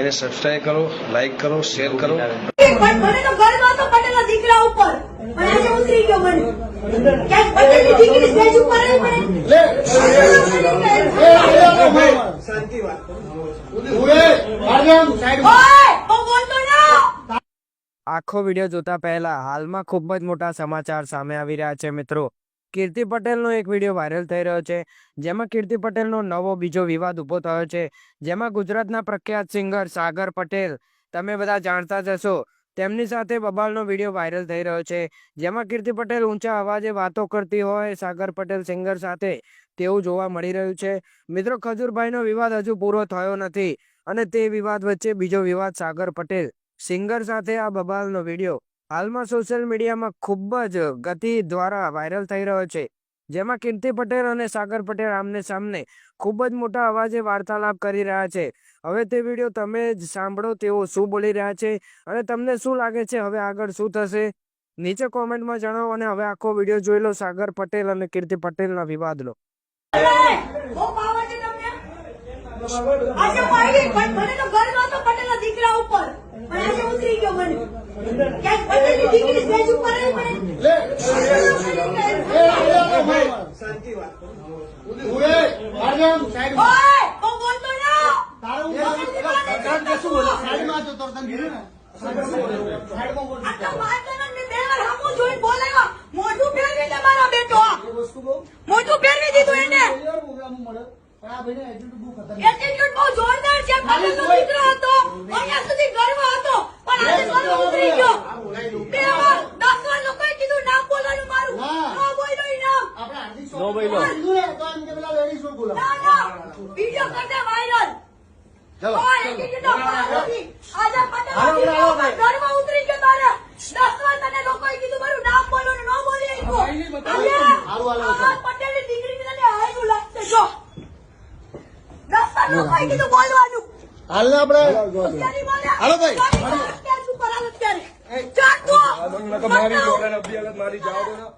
એને સબસ્ક્રાઈબ કરો લાઈક કરો શેર કરો. મને તો ગર્વ હતો પટેલના દીકરા ઉપર. પણ આજે ઉતરી ગયો મને. ક્યાંક પટેલની દીકરી સ્ટેજ ઉપર રહી મને. ઓય હું આખો વીડિયો જોતા પહેલા હાલમાં ખૂબ જ મોટા સમાચાર સામે આવી રહ્યા છે મિત્રો. કીર્તિ પટેલનો એક વીડિયો વાયરલ થઈ રહ્યો છે, જેમાં કીર્તિ પટેલનો નવો બીજો વિવાદ ઊભો થયો છે, જેમાં ગુજરાતના પ્રખ્યાત સિંગર સાગર પટેલ, તમે બધા જાણતા જ હશો, તેમની સાથે બબાલનો વીડિયો વાયરલ થઈ રહ્યો છે, જેમાં કીર્તિ પટેલ ઊંચા અવાજે વાતો કરતી હોય, સાગર પટેલ સિંગર સાથે તેવું જોવા મળી રહ્યું છે. મિત્રો, ખજૂરભાઈનો વિવાદ હજુ પૂરો થયો નથી, અને તે વિવાદ વચ્ચે બીજો વિવાદ સાગર પટેલ સિંગર સાથે આ બબાલનો વીડિયો હાલમાં સોશિયલ મીડિયામાં ખૂબ જ ગતિ દ્વારા વાયરલ થઈ રહ્યો છે. જેમાં કીર્તિ પટેલ અને સાગર પટેલ આમને સામને ખૂબ જ મોટા અવાજે વાર્તાલાપ કરી રહ્યા છે. હવે તે વીડિયો તમે જ સાંભળો તેઓ શું બોલી રહ્યા છે અને તમને શું લાગે છે? હવે આગળ શું થશે? નીચે કોમેન્ટમાં જણાવો અને હવે આખો વીડિયો જોઈ લો, સાગર પટેલ અને કીર્તિ પટેલના વિવાદનો આજે પટેલના દીકરા ઉપર. પણ આજે ઉતરી ગયો મને. મોઢું ફેરવી દે મારો બેટો મોઢું ફેરવી દીધું એને એટીટ્યુડ બહુ જોરદાર છે પટેલનો દીકરો હતો અહીંયા સુધી ગર્વ હતો પણ આજે ગર્વ ઉતરી ગયો બે વાર દસ વાર લોકોએ કીધું નામ બોલવાનું મારું ન બોલ્યો ઈ નામ ના ના વિડિયો કર દે વાયરલ ઓય એટીટ્યુડ નો પાસ નથી આજે પટેલનો દીકરો ઉપર ગર્વ ઉતરી ગયો તારે દસ વાર તને લોકોએ કીધું મારું નામ બોલવાનું ન બોલી શક્યો આજે પટેલની દીકરીને તને હાયરું લાગશે જો દસ વાર લોકોએ કીધું બોલવાનું. હાલ ને આપણે. હાલો ભાઈ. મારી જોડે